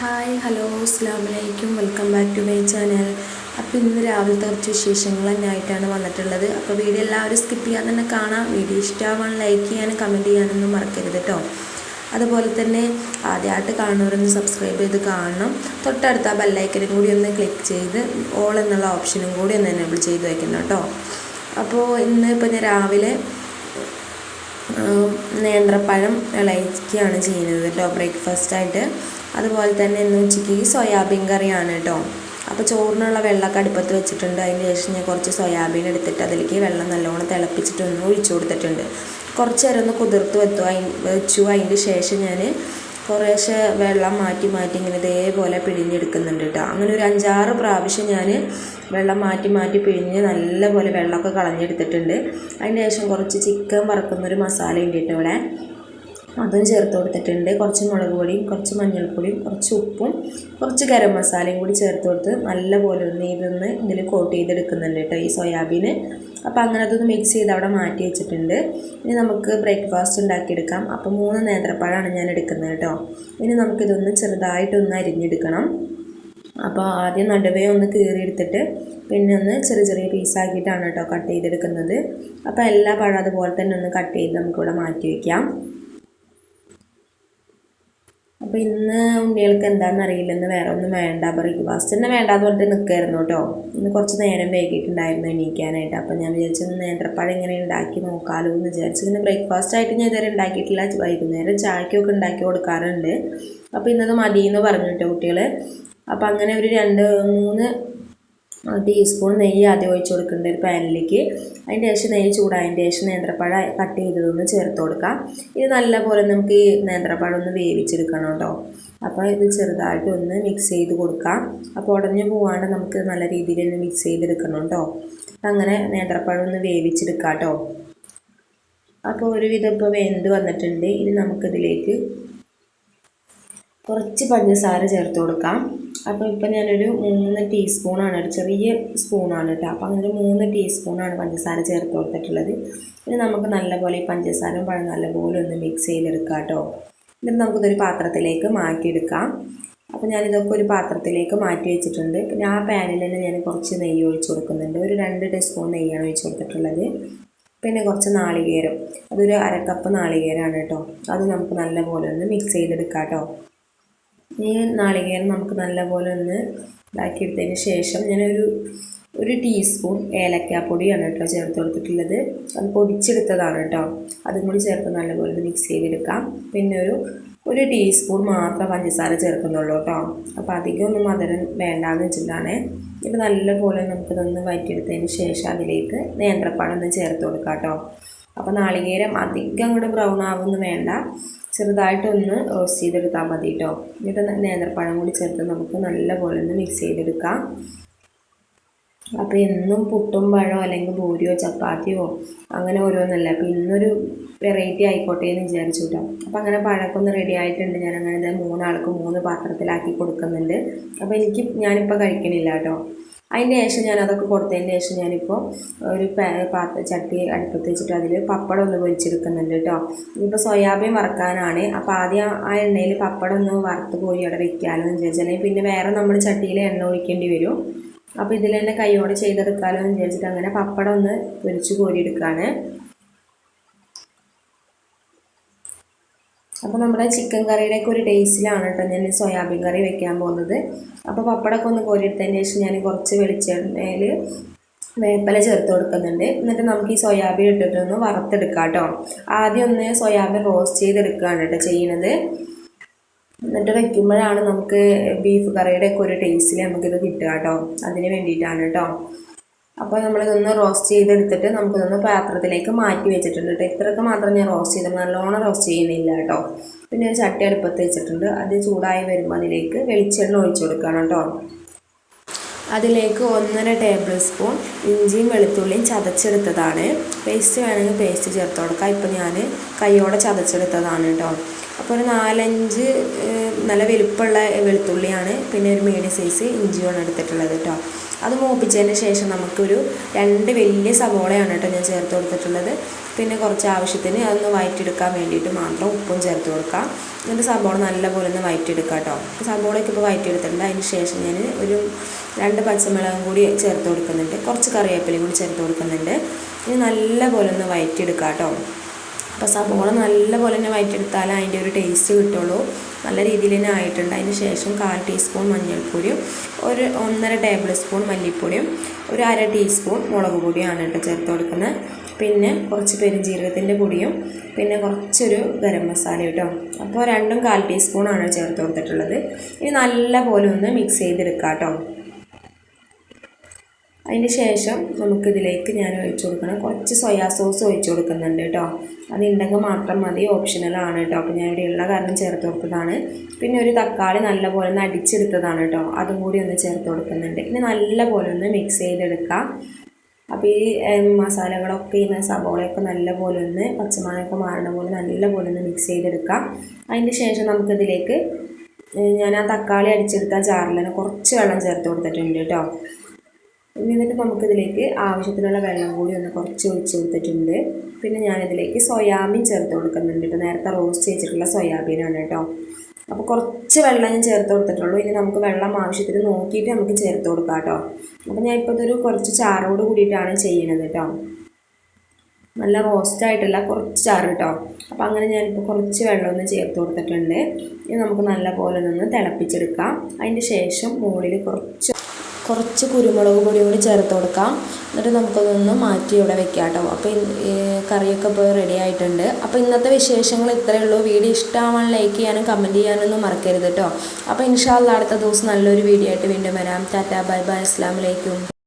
Hi hello അസ്ലാമലൈക്കും welcome back to my channel. അപ്പോൾ ഇന്ന് രാവിലത്തെ കുറച്ച് വിശേഷങ്ങൾ തന്നെയായിട്ടാണ് വന്നിട്ടുള്ളത്. അപ്പോൾ വീഡിയോ എല്ലാവരും സ്കിപ്പ് ചെയ്യാതെ തന്നെ കാണാം. വീഡിയോ ഇഷ്ടമാവാൻ ലൈക്ക് ചെയ്യാനും കമന്റ് ചെയ്യാനൊന്നും മറക്കരുത് കേട്ടോ അതുപോലെ തന്നെ ആദ്യമായിട്ട് കാണുന്നവരൊന്ന് സബ്സ്ക്രൈബ് ചെയ്ത് കാണണം. തൊട്ടടുത്ത ബെല്ലൈക്കനും കൂടി ഒന്ന് ക്ലിക്ക് ചെയ്ത് ഓൾ എന്നുള്ള ഓപ്ഷനും കൂടി ഒന്ന് എനേബിൾ ചെയ്ത് വയ്ക്കണം കേട്ടോ അപ്പോൾ ഇന്ന് ഇപ്പം ഞാൻ രാവിലെ നേന്ത്രപ്പഴം ഇളയിക്കുകയാണ് ചെയ്യുന്നത് കേട്ടോ ബ്രേക്ക്ഫാസ്റ്റായിട്ട് അതുപോലെ തന്നെ ഇന്ന് ഉച്ചയ്ക്ക് സോയാബീൻ കറിയാണ് കേട്ടോ. അപ്പോൾ ചോറിനുള്ള വെള്ളമൊക്കെ അടുപ്പത്ത് വെച്ചിട്ടുണ്ട്. അതിന് ശേഷം ഞാൻ കുറച്ച് സോയാബീൻ എടുത്തിട്ട് അതിലേക്ക് വെള്ളം നല്ലോണം തിളപ്പിച്ചിട്ടൊന്ന് ഒഴിച്ചു കൊടുത്തിട്ടുണ്ട്. കുറച്ച് നേരം ഒന്ന് കുതിർത്ത് വെത്തു. വെച്ചു. അതിന്റെ ശേഷം ഞാൻ കുറേശ്ശെ വെള്ളം മാറ്റി മാറ്റി ഇങ്ങനെ ഇതേപോലെ പിഴിഞ്ഞെടുക്കുന്നുണ്ട് കേട്ടോ. അങ്ങനെ ഒരു അഞ്ചാറ് പ്രാവശ്യം ഞാൻ വെള്ളം മാറ്റി മാറ്റി പിഴിഞ്ഞ് നല്ലപോലെ വെള്ളമൊക്കെ കളഞ്ഞെടുത്തിട്ടുണ്ട്. അതിന് ശേഷം കുറച്ച് ചിക്കൻ വറക്കുന്നൊരു മസാല ഉണ്ട് കേട്ടോ ഇവിടെ. അതും ചേർത്ത് കൊടുത്തിട്ടുണ്ട്. കുറച്ച് മുളക് പൊടിയും കുറച്ച് മഞ്ഞൾപ്പൊടിയും കുറച്ച് ഉപ്പും കുറച്ച് ഗരം മസാലയും കൂടി ചേർത്ത് കൊടുത്ത് നല്ലപോലെ ഒന്ന് ഇതൊന്ന് ഇതിൽ കോട്ട് ചെയ്തെടുക്കുന്നുണ്ട് കേട്ടോ ഈ സോയാബീന്. അപ്പോൾ അങ്ങനെ അതൊന്ന് മിക്സ് ചെയ്ത് അവിടെ മാറ്റി വെച്ചിട്ടുണ്ട്. ഇനി നമുക്ക് ബ്രേക്ക്ഫാസ്റ്റ് ഉണ്ടാക്കിയെടുക്കാം. അപ്പോൾ മൂന്ന് നേന്ത്രപ്പഴമാണ് ഞാൻ എടുക്കുന്നത് കേട്ടോ. ഇനി നമുക്കിതൊന്ന് ചെറുതായിട്ടൊന്ന് അരിഞ്ഞെടുക്കണം. അപ്പോൾ ആദ്യം നടുവേ ഒന്ന് കീറിയെടുത്തിട്ട് പിന്നെ ഒന്ന് ചെറിയ ചെറിയ പീസാക്കിയിട്ടാണ് കേട്ടോ കട്ട് ചെയ്തെടുക്കുന്നത്. അപ്പോൾ എല്ലാ പഴം അതുപോലെ തന്നെ ഒന്ന് കട്ട് ചെയ്ത് നമുക്കിവിടെ മാറ്റി വയ്ക്കാം അപ്പോൾ ഇന്ന് ഉണ്ണികൾക്ക് എന്താണെന്ന് അറിയില്ല. ഇന്ന് വേറെ ഒന്നും വേണ്ട. ബ്രേക്ക്ഫാസ്റ്റ് തന്നെ വേണ്ടാന്ന് പറഞ്ഞിട്ട് നിൽക്കായിരുന്നു കേട്ടോ ഇന്ന് കുറച്ച് നേരം വൈകിട്ടുണ്ടായിരുന്നു എണീക്കാനായിട്ട്. അപ്പോൾ ഞാൻ വിചാരിച്ചു നേന്ത്രപ്പഴം ഇങ്ങനെ ഉണ്ടാക്കി നോക്കാമല്ലോ എന്ന് വിചാരിച്ചു. പിന്നെ ബ്രേക്ക്ഫാസ്റ്റ് ആയിട്ട് ഞാൻ ഇതുവരെ ഉണ്ടാക്കിയിട്ടില്ല. വൈകുന്നേരം ചായക്കൊക്കെ ഉണ്ടാക്കി കൊടുക്കാറുണ്ട്. അപ്പോൾ ഇന്നത് മതിയെന്ന് പറഞ്ഞു കേട്ടോ കുട്ടികൾ അപ്പോൾ അങ്ങനെ ഒരു രണ്ട് മൂന്ന് ടീസ്പൂൺ നെയ്യ് ആദ്യം ഒഴിച്ച് കൊടുക്കേണ്ട ഒരു പാനിലേക്ക്. അതിന്റെ ശേഷം നെയ്യ് ചൂടായതിന്റെ ശേഷം നേന്ത്രപ്പഴം കട്ട് ചെയ്തതൊന്ന് ചേർത്ത് കൊടുക്കാം. ഇത് നല്ലപോലെ നമുക്ക് ഈ നേന്ത്രപ്പഴം ഒന്ന് വേവിച്ചെടുക്കണം കേട്ടോ. അപ്പോൾ ഇത് ചെറുതായിട്ട് ഒന്ന് മിക്സ് ചെയ്ത് കൊടുക്കാം. അപ്പോൾ ഉടഞ്ഞു പോവാണ്ട് നമുക്ക് നല്ല രീതിയിൽ ഒന്ന് മിക്സ് ചെയ്തെടുക്കണം കേട്ടോ. അങ്ങനെ നേന്ത്രപ്പഴം ഒന്ന് വേവിച്ചെടുക്കാം കേട്ടോ. അപ്പോൾ ഒരുവിധം ഇപ്പോൾ വെന്ത് വന്നിട്ടുണ്ട്. ഇനി നമുക്കിതിലേക്ക് കുറച്ച് പഞ്ചസാര ചേർത്ത് കൊടുക്കാം. അപ്പോൾ ഇപ്പം ഞാനൊരു മൂന്ന് ടീസ്പൂണാണ് ഒരു ചെറിയ സ്പൂണാണ് കേട്ടോ. അപ്പോൾ അങ്ങനെ മൂന്ന് ടീസ്പൂണാണ് പഞ്ചസാര ചേർത്ത് കൊടുത്തിട്ടുള്ളത്. ഇനി നമുക്ക് നല്ലപോലെ ഈ പഞ്ചസാരയും പഴം നല്ലപോലെ ഒന്ന് മിക്സ് ചെയ്തെടുക്കാം കേട്ടോ. എന്നിട്ട് നമുക്കിതൊരു പാത്രത്തിലേക്ക് മാറ്റിയെടുക്കാം. അപ്പോൾ ഞാനിതൊക്കെ ഒരു പാത്രത്തിലേക്ക് മാറ്റി വെച്ചിട്ടുണ്ട്. പിന്നെ ആ പാനിൽ തന്നെ ഞാൻ കുറച്ച് നെയ്യ് ഒഴിച്ച് കൊടുക്കുന്നുണ്ട്. ഒരു രണ്ട് ടീസ്പൂൺ നെയ്യാണ് ഒഴിച്ച് കൊടുത്തിട്ടുള്ളത്. പിന്നെ കുറച്ച് നാളികേരം. അതൊരു അരക്കപ്പ് നാളികേരമാണ് കേട്ടോ. അത് നമുക്ക് നല്ലപോലെ ഒന്ന് മിക്സ് ചെയ്തെടുക്കാം കേട്ടോ. ഈ നാളികേരം നമുക്ക് നല്ലപോലെ ഒന്ന് ഇതാക്കിയെടുത്തതിന് ശേഷം ഞാനൊരു ഒരു ടീസ്പൂൺ ഏലക്കാപ്പൊടിയാണ് കേട്ടോ ചേർത്ത് കൊടുത്തിട്ടുള്ളത്. അത് പൊടിച്ചെടുത്തതാണ് കേട്ടോ. അതും കൂടി ചേർത്ത് നല്ലപോലെ ഒന്ന് മിക്സ് ചെയ്തെടുക്കാം. പിന്നെ ഒരു ഒരു ടീസ്പൂൺ മാത്രം പഞ്ചസാര ചേർക്കുന്നുള്ളൂ കേട്ടോ. അപ്പോൾ അധികം ഒന്നും മധുരം വേണ്ടാന്ന് വെച്ചിട്ടാണ്. ഇപ്പോൾ നല്ലപോലെ നമുക്കിതൊന്ന് വയറ്റിയെടുത്തതിന് ശേഷം അതിലേക്ക് നേന്ത്രപ്പഴം ഒന്ന് ചേർത്ത് കൊടുക്കാം കേട്ടോ. അപ്പോൾ നാളികേരം അധികം കൂടെ ബ്രൗൺ ആവുമെന്ന് വേണ്ട. ചെറുതായിട്ടൊന്ന് റോസ്റ്റ് ചെയ്തെടുത്താൽ മതി കേട്ടോ എന്നിട്ട് നേന്ത്രപ്പഴം കൂടി ചേർത്ത് നമുക്ക് നല്ലപോലെ ഒന്ന് മിക്സ് ചെയ്തെടുക്കാം. അപ്പോൾ എന്നും പുട്ടും പഴമോ അല്ലെങ്കിൽ ഭൂരിയോ ചപ്പാത്തിയോ അങ്ങനെ ഓരോന്നല്ല. അപ്പോൾ ഇന്നൊരു വെറൈറ്റി ആയിക്കോട്ടെ എന്ന് വിചാരിച്ചു കേട്ടോ അപ്പോൾ അങ്ങനെ പഴക്കൊന്ന് റെഡി ആയിട്ടുണ്ട്. ഞാൻ അങ്ങനെ മൂന്നാൾക്ക് മൂന്ന് പാത്രത്തിലാക്കി കൊടുക്കുന്നുണ്ട്. അപ്പോൾ എനിക്ക് ഞാനിപ്പോൾ കഴിക്കണില്ല കേട്ടോ അതിന്റെ ശേഷം ഞാൻ അതൊക്കെ കൊടുത്തതിന് ശേഷം ഞാനിപ്പോൾ ഒരു പാത്ര ചട്ടി അടുപ്പത്ത് വെച്ചിട്ട് അതിൽ പപ്പടം ഒന്ന് പൊരിച്ചെടുക്കുന്നുണ്ട് കേട്ടോ ഇപ്പോൾ സോയാബീൻ വറക്കാനാണ്. അപ്പോൾ ആദ്യം ആ എണ്ണയിൽ പപ്പടം ഒന്ന് വറുത്ത് പോയി അവിടെ വയ്ക്കാമെന്ന് വിചാരിച്ചാൽ പിന്നെ വേറെ നമ്മൾ ചട്ടിയിൽ എണ്ണ ഒഴിക്കേണ്ടി വരും. അപ്പോൾ ഇതിൽ തന്നെ കൈയോടെ ചെയ്തെടുക്കാമല്ലോ എന്ന് വിചാരിച്ചിട്ട് അങ്ങനെ പപ്പടം ഒന്ന് പൊരിച്ച് കോരിയെടുക്കുകയാണ് അപ്പോൾ നമ്മുടെ ചിക്കൻ കറിയുടെയൊക്കെ ഒരു ടേസ്റ്റിലാണ് കേട്ടോ ഞാൻ സോയാബീൻ കറി വെക്കാൻ പോകുന്നത്. അപ്പോൾ പപ്പടമൊക്കെ ഒന്ന് കോരിയെടുത്തതിന് ശേഷം ഞാൻ കുറച്ച് വെളിച്ചെണ്ണയിൽ വേപ്പല ചേർത്ത് കൊടുക്കുന്നുണ്ട്. എന്നിട്ട് നമുക്ക് ഈ സോയാബീൻ ഇട്ടിട്ടൊന്ന് വറുത്തെടുക്കാം കേട്ടോ. ആദ്യം ഒന്ന് സോയാബീൻ റോസ്റ്റ് ചെയ്തെടുക്കുകയാണ് കേട്ടോ ചെയ്യുന്നത്. എന്നിട്ട് വെക്കുമ്പോഴാണ് നമുക്ക് ബീഫ് കറിയുടെ ഒക്കെ ഒരു ടേസ്റ്റിൽ നമുക്കിത് കിട്ടുക കേട്ടോ. അതിന് വേണ്ടിയിട്ടാണ് കേട്ടോ. അപ്പോൾ നമ്മളിതൊന്ന് റോസ്റ്റ് ചെയ്തെടുത്തിട്ട് നമുക്കിതൊന്ന് പാത്രത്തിലേക്ക് മാറ്റി വെച്ചിട്ടുണ്ട് കേട്ടോ. ഇത്രയൊക്കെ മാത്രം ഞാൻ റോസ്റ്റ് ചെയ്ത് നല്ലോണം റോസ്റ്റ് ചെയ്യുന്നില്ല കേട്ടോ. പിന്നെ ഒരു ചട്ടി അടുപ്പത്ത് വെച്ചിട്ടുണ്ട്. അത് ചൂടായി വരുമ്പോൾ അതിലേക്ക് വെളിച്ചെണ്ണ ഒഴിച്ചു കൊടുക്കണം കേട്ടോ. അതിലേക്ക് ഒന്നര ടേബിൾ സ്പൂൺ ഇഞ്ചിയും വെളുത്തുള്ളിയും ചതച്ചെടുത്തതാണ്. പേസ്റ്റ് വേണമെങ്കിൽ പേസ്റ്റ് ചേർത്ത് കൊടുക്കാം. ഇപ്പം ഞാൻ കൈയോടെ ചതച്ചെടുത്തതാണ് കേട്ടോ. അപ്പോൾ ഒരു നാലഞ്ച് നല്ല വലുപ്പമുള്ള വെളുത്തുള്ളിയാണ്. പിന്നെ ഒരു മീഡിയം സൈസ് ഇഞ്ചിയാണ് എടുത്തിട്ടുള്ളത് കേട്ടോ. അത് മൂപ്പിച്ചതിന് ശേഷം നമുക്കൊരു രണ്ട് വലിയ സവോളയാണ് കേട്ടോ ഞാൻ ചേർത്ത് കൊടുത്തിട്ടുള്ളത്. പിന്നെ കുറച്ച് ആവശ്യത്തിന് അതൊന്ന് വയറ്റിയെടുക്കാൻ വേണ്ടിയിട്ട് മാത്രം ഉപ്പും ചേർത്ത് കൊടുക്കാം. എന്നിട്ട് സവോള നല്ലപോലെ ഒന്ന് വയറ്റിയെടുക്കാം കേട്ടോ. സവോളയൊക്കെ ഇപ്പോൾ വയറ്റിയെടുത്തിട്ടുണ്ട്. അതിന് ശേഷം ഞാൻ ഒരു രണ്ട് പച്ചമുളകും കൂടി ചേർത്ത് കൊടുക്കുന്നുണ്ട്. കുറച്ച് കറിവേപ്പിലയും കൂടി ചേർത്ത് കൊടുക്കുന്നുണ്ട്. ഇനി നല്ലപോലെ ഒന്ന് വയറ്റിയെടുക്കുക കേട്ടോ. അപ്പോൾ സവോള നല്ലപോലെ തന്നെ വയറ്റിയെടുത്താലേ അതിന്റെ ഒരു ടേസ്റ്റ് കിട്ടുള്ളൂ. നല്ല രീതിയിൽ തന്നെ ആയിട്ടുണ്ട്. അതിന് ശേഷം കാൽ ടീസ്പൂൺ മഞ്ഞൾപ്പൊടിയും ഒരു ഒന്നര ടേബിൾ സ്പൂൺ മല്ലിപ്പൊടിയും ഒരു അര ടീസ്പൂൺ മുളക് പൊടിയാണ് കേട്ടോ ചേർത്ത് കൊടുക്കുന്നത്. പിന്നെ കുറച്ച് പെരുംജീരകത്തിന്റെ പൊടിയും പിന്നെ കുറച്ചൊരു ഗരം മസാല കേട്ടോ. അപ്പോൾ രണ്ടും കാൽ ടീസ്പൂണാണ് ചേർത്ത് കൊടുത്തിട്ടുള്ളത്. ഇനി നല്ലപോലെ ഒന്ന് മിക്സ് ചെയ്തെടുക്കാം കേട്ടോ. അതിന് ശേഷം നമുക്കിതിലേക്ക് ഞാൻ ഒഴിച്ചു കൊടുക്കണം. കുറച്ച് സോയാ സോസ് ഒഴിച്ചു കൊടുക്കുന്നുണ്ട് കേട്ടോ. അതുണ്ടെങ്കിൽ മാത്രം മതി ഓപ്ഷണലാണ് കേട്ടോ. അപ്പോൾ ഞാൻ ഇവിടെ ഉള്ള കാരണം ചേർത്ത് കൊടുത്തതാണ്. പിന്നെ ഒരു തക്കാളി നല്ലപോലെ ഒന്ന് അടിച്ചെടുത്തതാണ് കേട്ടോ. അതും കൂടി ഒന്ന് ചേർത്ത് കൊടുക്കുന്നുണ്ട്. ഇനി നല്ലപോലെ ഒന്ന് മിക്സ് ചെയ്തെടുക്കാം. അപ്പോൾ ഈ മസാലകളൊക്കെ ഈ സബോളയൊക്കെ നല്ലപോലെ ഒന്ന് പച്ചമുളകൊക്കെ മാറണ പോലെ നല്ലപോലെ ഒന്ന് മിക്സ് ചെയ്തെടുക്കാം. അതിന് ശേഷം നമുക്കിതിലേക്ക് ഞാൻ ആ തക്കാളി അടിച്ചെടുത്ത ജാറിൽ തന്നെ കുറച്ച് വെള്ളം ചേർത്ത് കൊടുത്തിട്ടുണ്ട് കേട്ടോ. എന്നിട്ട് നമുക്കിതിലേക്ക് ആവശ്യത്തിനുള്ള വെള്ളം കൂടി ഒന്ന് കുറച്ച് ഒഴിച്ച് കൊടുത്തിട്ടുണ്ട്. പിന്നെ ഞാനിതിലേക്ക് സോയാബീൻ ചേർത്ത് കൊടുക്കുന്നുണ്ട് കേട്ടോ. നേരത്തെ റോസ്റ്റ് ചെയ്തിട്ടുള്ള സോയാബീനാണ് കേട്ടോ. അപ്പോൾ കുറച്ച് വെള്ളം ഞാൻ ചേർത്ത് കൊടുത്തിട്ടുള്ളൂ. ഇനി നമുക്ക് വെള്ളം ആവശ്യത്തിന് നോക്കിയിട്ട് നമുക്ക് ചേർത്ത് കൊടുക്കാം കേട്ടോ. അപ്പോൾ ഞാൻ ഇപ്പോൾ ഇതൊരു കുറച്ച് ചാറോട് കൂടിയിട്ടാണ് ചെയ്യണത് കേട്ടോ. നല്ല റോസ്റ്റ് ആയിട്ടുള്ള കുറച്ച് ചാറ് കേട്ടോ. അപ്പോൾ അങ്ങനെ ഞാനിപ്പോൾ കുറച്ച് വെള്ളം ഒന്ന് ചേർത്ത് കൊടുത്തിട്ടുണ്ട്. ഇനി നമുക്ക് നല്ല പോലെ നിന്ന് തിളപ്പിച്ചെടുക്കാം. അതിന്റെ ശേഷം മുകളിൽ കുറച്ച് കുറച്ച് കുരുമുളക് പൊടി കൂടി ചേർത്ത് കൊടുക്കാം. എന്നിട്ട് നമുക്കതൊന്ന് മാറ്റി ഇവിടെ വെക്കാം കേട്ടോ അപ്പോൾ കറിയൊക്കെ ഇപ്പോൾ റെഡി ആയിട്ടുണ്ട്. അപ്പോൾ ഇന്നത്തെ വിശേഷങ്ങൾ ഇത്രയേ ഉള്ളൂ. വീഡിയോ ഇഷ്ടമാവാൻ ലൈക്ക് ചെയ്യാനും കമന്റ് ചെയ്യാനൊന്നും മറക്കരുത് കേട്ടോ അപ്പോൾ ഇൻഷാല്ല അടുത്ത ദിവസം നല്ലൊരു വീഡിയോ ആയിട്ട് വീണ്ടും വരാം. Tata bye bye. അസ്സാം വലൈക്കും